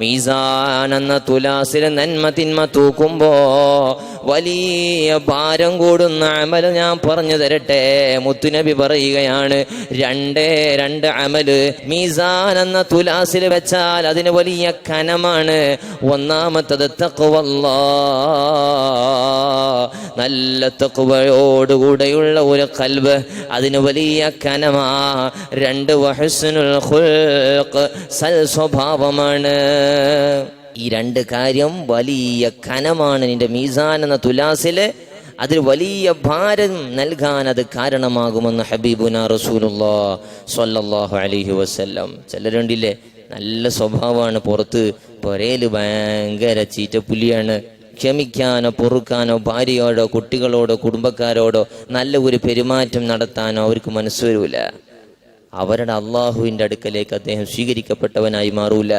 മീസാൻ എന്ന നന്മ തിന്മ തൂക്കുമ്പോ വലിയ ഭാരം കൂടുന്ന അമൽ ഞാൻ പറഞ്ഞു തരട്ടെ. മുത്തുനബി പറയുകയാണ് രണ്ടേ രണ്ട് അമൽ മീസാൻ എന്ന തുലാസിൽ വെച്ചാൽ അതിന് വലിയ കനമാണ്. ഒന്നാമത്തത് തഖ്വല്ലാ. നല്ല തക്കുവയോടുകൂടെയുള്ള ഒരു കൽവ് അതിന് വലിയ കനമാ. രണ്ട് വഹസ്നുൽ സൽ സ്വഭാവമാണ്. ഈ രണ്ട് കാര്യം വലിയ കനമാണ് നിന്റെ മീസാൻ എന്ന തുലാസിൽ. അതിൽ വലിയ ഭാരം നൽകാൻ അത് കാരണമാകുമെന്ന് ഹബീബുന റസൂലുല്ലാ സ്വല്ലല്ലാഹു അലൈഹി വസല്ലം. ചിലരുണ്ടില്ലേ നല്ല സ്വഭാവമാണ് പുറത്ത്. പൊരയിൽ ഭയങ്കര ചീറ്റപ്പുലിയാണ്. ക്ഷമിക്കാനോ പൊറുക്കാനോ ഭാര്യയോടോ കുട്ടികളോടോ കുടുംബക്കാരോടോ നല്ല ഒരു പെരുമാറ്റം നടത്താനോ അവർക്ക് മനസ്സ് വരൂല. അവരുടെ അള്ളാഹുവിന്റെ അടുക്കലേക്ക് അദ്ദേഹം സ്വീകരിക്കപ്പെട്ടവനായി മാറൂല.